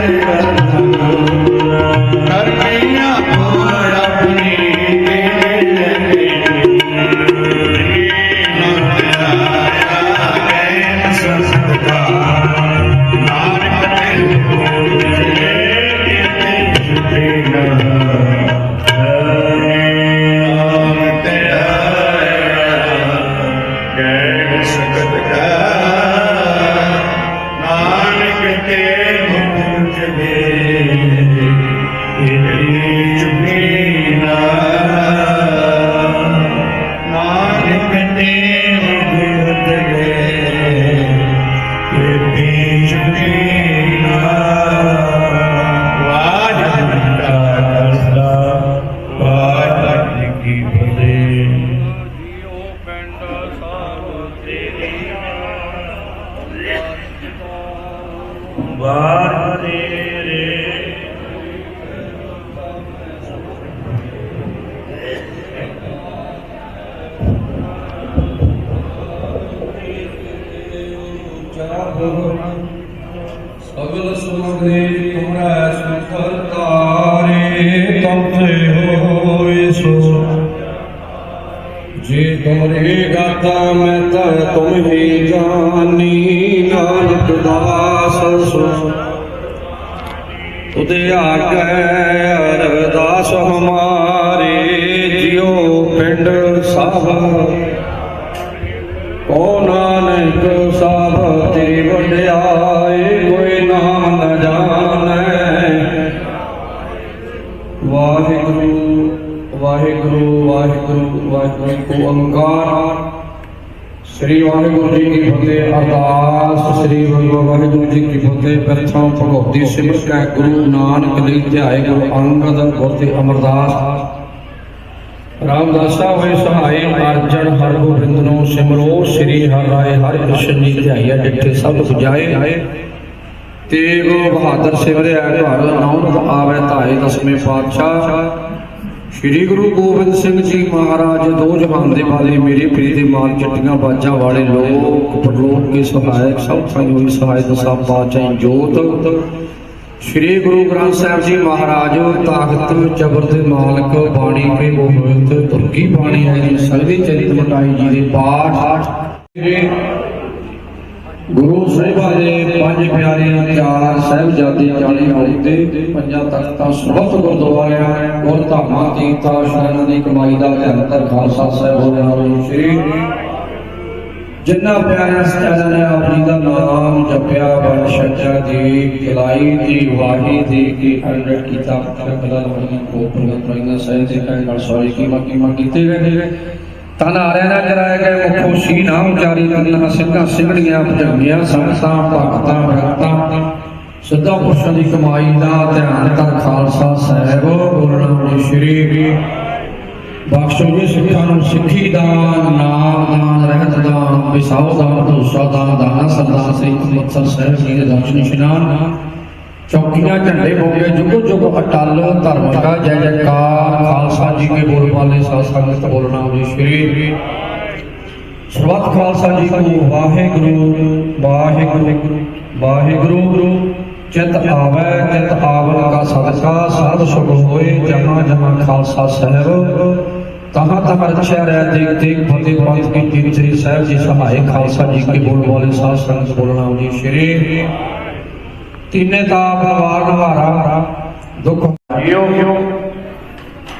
America. ਵਾਰ ਤੇਰੇ ਸਗਲ ਸੁਮਗਰੇ ਤੁਮਰਾ ਸੁਖਰ ਤਾਰੇ ਤੰਤੇ ਹੋਏ ਸੋ ਜੇ ਤੁਮਰੇ ਗਾਤਾ ਮੈਂ ਤਾਂ ਤੁਮ ਹੀ ਜਾਨੀ ਨਾਨਕ ਦਾਸ ਸੋ ਤੁਦੇ ਅਰਦਾਸ ਹਮਾਰੇ ਜਿਉ ਪਿੰਡ ਸਾਹਿਬ। ਕੋ ਨਾਨਕ ਸਭ ਤੇਰੀ ਵਡਿਆਈ ਕੋਈ ਨਾਮ ਨ ਜਾਣੈ। ਵਾਹਿਗੁਰੂ ਵਾਹਿਗੁਰੂ ਵਾਹਿਗੁਰੂ ਵਾਹਿਗੁਰੂ ਕੋ ਅੰਕਾਰ ਸ੍ਰੀ ਵਾਹਿਗੁਰੂ ਜੀ ਕੀ ਫਤਿਹ, ਅਰਦਾਸ ਸ੍ਰੀ ਗੁਰੂ ਵਾਹਿਗੁਰੂ ਜੀ ਕੀ ਫਤਿਹ ਪ੍ਰਥਮ ਭਗਵਤੀ ਸਿਮਰ ਕੈ ਗੁਰੂ ਨਾਨਕ ਲਈ ਧਿਆਏ ਗੁਰੂ ਅੰਗਦ ਗੁਰ ਤੇ ਅਮਰਦਾਸ। ਰਾਮਦਾਸਾ ਹੋਏ ਸਹਾਈ ਅਰਜਨ ਹਰ ਗੋਬਿੰਦ ਨੂੰ ਸਿਮਰੋ ਸ੍ਰੀ ਹਰਿ ਰਾਏ ਹਰਿ ਕ੍ਰਿਸ਼ਨ ਜੀ ਧਿਆਈਆ ਜਿੱਥੇ ਸਭ 부ਜਾਏ ਤੇਗ ਬਹਾਦਰ ਸਿਮਰਿਆ ਘਰ ਨੌਨਤ ਆਵੇ ਧਾਏ ਦਸਵੇਂ ਪਾਤਸ਼ਾਹ। ਸ੍ਰੀ ਗੁਰੂ ਗੋਬਿੰਦ ਸਿੰਘ ਜੀ ਮਹਾਰਾਜ, ਦੋ ਜਹਾਨ ਦੇ ਵਾਲੇ ਮੇਰੇ ਪ੍ਰੀਤ ਦੇ ਮਾਲ ਜੱਟੀਆਂ ਬਾਜਾਂ ਵਾਲੇ ਲੋਕ, ਪਰਲੋਕ ਕੇ ਸਹਾਇਕ ਸਭ ਸੰਗ ਹੋਈ ਸਹਾਇਤਾ ਸਭ ਪਾਤਸ਼ਾਹ ਜੋਤ ਸ੍ਰੀ ਗੁਰੂ ਗ੍ਰੰਥ ਸਾਹਿਬ ਜੀ ਮਹਾਰਾਜ, ਤਾਕਤ, ਜਬਰ ਦੇ ਮਾਲਕ, ਬਾਣੀ ਕੇ ਗੋਬਿੰਦ ਤੁਰਕੀ ਬਾਣੀ ਹੈ ਜੀ ਸਗਦੀ ਚਰਿਤ ਮਟਾਈ ਜੀ ਦੇ ਪਾਠ। ਗੁਰੂ ਦੇ ਪੰਜ ਪਿਆਰੇ ਚਾਰ ਸਾਹਿਬਜ਼ਾਦੇ ਚਾਲੀ ਮੁਕਤੇ ਪੰਜਾਂ ਤਖਤਾਂ ਸਰਬੱਤ ਗੁਰਦੁਆਰਿਆਂ ਗੁਰ ਧਾਮਾਂ ਤੀਰਥਾਂ ਸ਼ਰਨਾਂ ਦੀ ਕਮਾਈ ਦਾ ਧੰਤਰ ਖਾਲਸਾ ਸਾਹਿਬ ਹੋ ਰਿਹਾ ਸ੍ਰੀ ਜਿੰਨਾ ਪਿਆਰਿਆਂ ਸਚਾਰਿਆਂ ਨੇ ਆਪਣੀ ਦਾ ਨਾਮ ਜਪਿਆ ਬਣ ਦੀ ਕਿਲਾਈ ਦੀ, ਵਾਹੀ ਦੀ ਕੀ ਅੰਡਰ ਕੀਤਾ ਕਬਲਾ ਲੋਣੀ ਕੋ ਪ੍ਰਗਟ ਰਹਿਣਾ ਸਹਿ ਤੇ ਕਹਿ ਨਾਲ ਸੋਈ ਕੀ ਮਕੀ ਮਕੀ ਕੀਤੇ ਤਨ ਆਰਿਆਂ ਨਾਲ ਕਰਾਏ ਗਏ ਮੁਖੋਂ ਸੀ ਨਾ ਉਚਾਰੀ, ਤਨ ਸਿੰਘਾਂ ਸਿੰਘੜੀਆਂ ਭਜੰਗੀਆਂ ਸੰਗਤਾਂ, ਭਗਤਾਂ ਭਗਤਾਂ ਸਿੱਧਾ ਪੁਰਸ਼ਾਂ ਦੀ ਕਮਾਈ ਦਾ ਧਿਆਨ ਕਰ ਖਾਲਸਾ ਸਾਹਿਬ, ਗੁਰੂ ਸ਼੍ਰੀ ਬਖਸ਼ੋ ਜੀ ਸਿੱਖਾਂ ਨੂੰ ਸਿੱਖੀ ਦਾ ਨਾਮ ਦਾਨ ਰਹਿਤ ਦਾਨ ਵਿਸਾਉ ਦਾ, ਭਰੋਸਾ ਦਾਨ ਦਾਨਾ ਸਰਦਾਰ ਸ੍ਰੀ ਅੰਮ੍ਰਿਤਸਰ ਸਾਹਿਬ ਜੀ ਦੇ ਦਰਸ਼ਨ, ਇਸ਼ਨਾਨ। ਚੌਕੀਆਂ ਝੰਡੇ ਬੋਗੇ, ਜੁਗੋ ਜੁਗ ਅਟਲ ਧਰਮ ਕਾ ਜੈ ਜੈਕਾਰ, ਖਾਲਸਾ ਜੀ ਕੇ ਬੋਲ ਵਾਲੇ ਸਾਧ ਸੰਗਤ ਬੋਲਣਾ ਜੀ ਸ਼੍ਰੀ। ਸਰਬੱਤ ਖਾਲਸਾ ਜੀ ਕੋ ਵਾਹਿਗੁਰੂ ਵਾਹਿਗੁਰੂ ਵਾਹਿਗੁਰੂ, ਚਿਤ ਆਵੈ, ਚਿਤ ਆਵਨ ਕਾ ਸਦਕਾ, ਸਾਧ ਸੁਖ ਹੋਏ ਜਹਾਂ ਜਮਾ ਖਾਲਸਾ ਸਾਹਿਬ। ਤਹਾਂ ਤਹਾਂ ਰਚਿਆ ਰਹਿ, ਦੇਖ ਦੇਖ ਫਤਿਹ ਪੰਥ ਕੀ ਤੀਰ ਸ੍ਰੀ ਸਾਹਿਬ ਜੀ ਸਹਾਇ ਖਾਲਸਾ ਜੀ ਕੇ ਬੋਲ ਵਾਲੇ ਸਾਧ ਸੰਗਤ ਬੋਲਣਾ ਜੀ ਸ਼੍ਰੀ। ਤਿੰਨੇ ਦਾ ਪਰਿਵਾਰ ਨਿਹਾਰਾ ਦੁੱਖ ਜਿਉ ਜਿਉ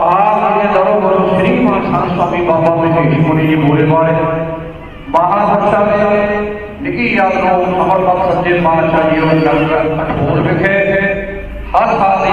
ਆਪ ਜੀ ਦਰੋ ਗੁਰੂ ਸ੍ਰੀ ਮਾਨ ਸੰਤ ਸਵਾਮੀ ਬਾਬਾ ਮਹੇਸ਼ ਮੁਨੀ ਜੀ ਬੋਲੇ ਵਾਲੇ ਮਹਾਦਰਸ਼ਾ ਦੇ ਨਿੱਕੀ ਯਾਦ ਨੂੰ ਅਮਰ ਬਖਸ਼ ਸੱਚੇ ਪਾਤਸ਼ਾਹ ਜੀ ਉਹ ਜੰਗ ਅਠੋਰ ਵਿਖੇ ਹਰ ਸਾਲ ਦੀ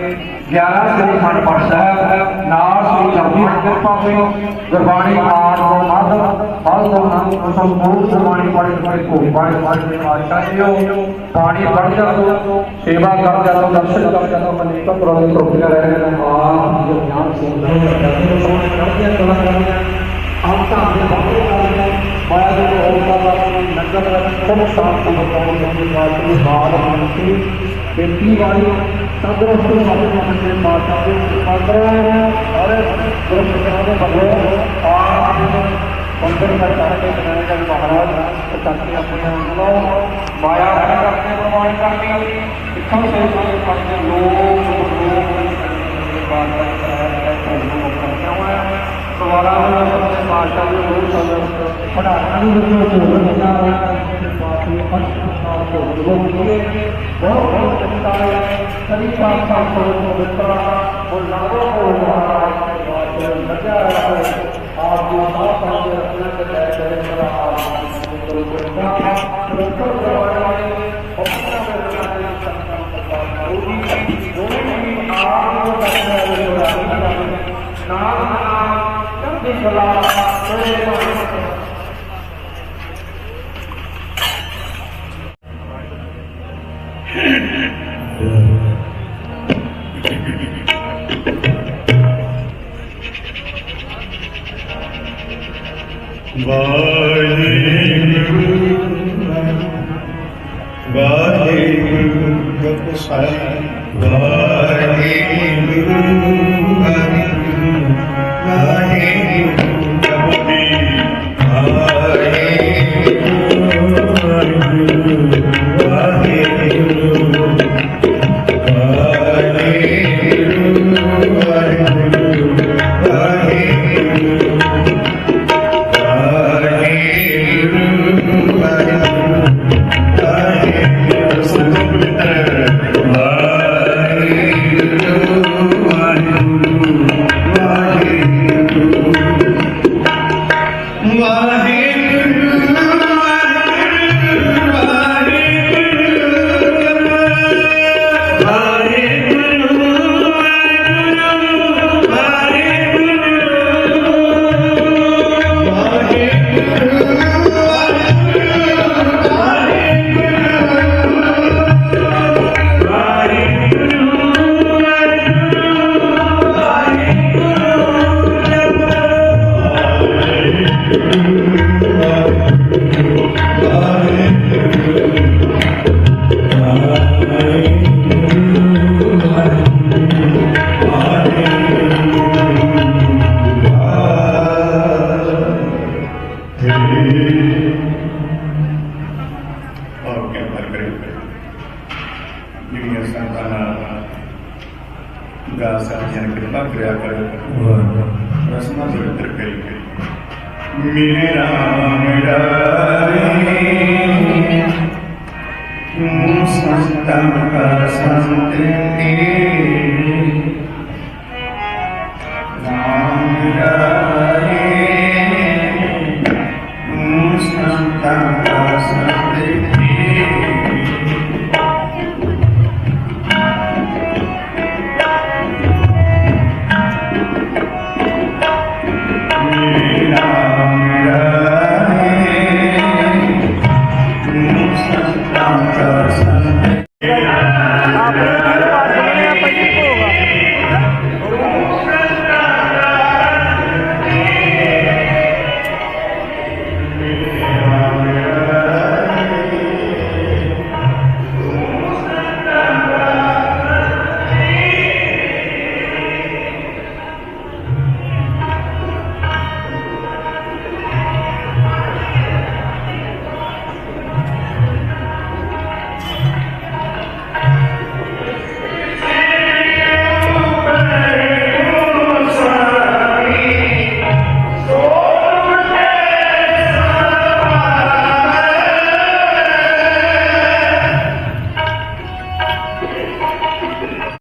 ਕਰਕੇ 11 ਸ੍ਰੀ ਖੰਡ ਪਾਠ ਸਾਹਿਬ ਨਾਲ ਸ੍ਰੀ ਜਪਜੀ ਦੀ ਕਿਰਪਾ ਹੋਈ ਗੁਰਬਾਣੀ ਆਦ ਤੋਂ ਮੱਧ ਫਲ ਤੋਂ ਨੰਦ ਸੰਪੂਰਨ ਗੁਰਬਾਣੀ ਪੜ੍ਹ ਪੜ੍ਹ ਕੋ ਪੜ੍ਹ ਪੜ੍ਹ ਦੇ ਆਸ਼ਾ ਜਿਓ ਬਾਣੀ ਪੜ੍ਹ ਜਾਂਦੋ ਸੇਵਾ ਕਰ ਜਾਂਦੋ ਦਰਸ਼ਨ ਕਰ ਜਾਂਦੋ ਮਨੇਕਾਂ ਪ੍ਰਭੂ ਦੀ ਕਿਰਪਾ ਰਹਿ ਰਹੇ ਨੇ ਆਪ ਜੋ ਗਿਆਨ ਸੁਣਦੇ ਹੋ ਜਾਂਦੇ ਸੋਹਣੇ ਕਰਦੀਆਂ ਕਲਾ ਮਾਇਆ ਦੇ ਦਾ ਨਗਰ ਸਭ ਸਾਥ ਤੋਂ ਬਤਾਉਂ ਜਾਂਦੇ ਬਾਤ ਨੂੰ ਬਾਦ ਮੰਤੀ ਬੇਟੀ ਵਾਲੀ ਤੰਦਰੁਸਤ ਸਾਡੇ ਮਨ ਦੇ ਮਾਤਾ ਦੇ ਪਾਤਰ ਔਰ ਗੁਰਮੁਖਾਂ ਦੇ ਬਗੋ ਆਪ ਮੰਦਰ ਦਾ ਕਰਕੇ ਬਣਾਇਆ ਜਾ ਮਹਾਰਾਜ ਤੱਕੇ ਆਪਣੇ ਅੰਦਰੋਂ ਮਾਇਆ ਦਾ ਆਪਣੇ ਪ੍ਰਮਾਣ ਕਰਨੀ ਸਿੱਖਾਂ ਸੇ ਸਾਰੇ ਪਾਸੇ ਲੋਕ ਲੋਕ ਬਾਤ ਕਰਾਇਆ ਸਵਾਰਾ ਆਪਣੇ ਮਾਤਾ ਦੇ ਬਹੁਤ ਸਾਰਾ ਪੜਾਣਾ ਨੂੰ ਜੋ ਜੋ ਹੁੰਦਾ ਹੈ ਬਾਤ ਨੂੰ ਅਸਲ ਤੋਂ ਬਹੁਤ ਬਹੁਤ ਚੰਗਾ ਹੈ। ਸਰੀ ਪਾਪ ਦਾ ਕੋਲ ਮਿੱਤਰਾ ਉਹ ਲਾਗੋ ਕੋ ਮਹਾਰਾਜ ਬਾਤ ਲੱਗਿਆ ਹੈ। ਆਪ ਨੂੰ ਸਾਫ਼ ਕਰਕੇ ਰੱਖਣਾ ਤੇ ਲੈ ਕੇ ਮੇਰਾ ਆਪ ਨੂੰ ਕਰਦਾ ਪ੍ਰੋਪਰ ਕਰਵਾਉਣੇ ਆਪਣਾ ਬਰਕਤਾਂ ਦੇ ਸੰਕਲਪ ਕਰੂਗੀ ਦੋਵੇਂ ਆਪ ਨੂੰ ਕਰਨਾ ਹੈ। ਨਾਮ ਨਾਮ ਚੰਗੀ ਕਰਿਆ ਕਰੋ। ਰਸਨਾ ਪਵਿੱਤਰ ਕਰੀ। ਮੇਰੇ ਰਾਮ ਰਾਏ ਤੂੰ ਸੰਤਾਂ ਕਾ ਸੰਤ ਤੇਰੇ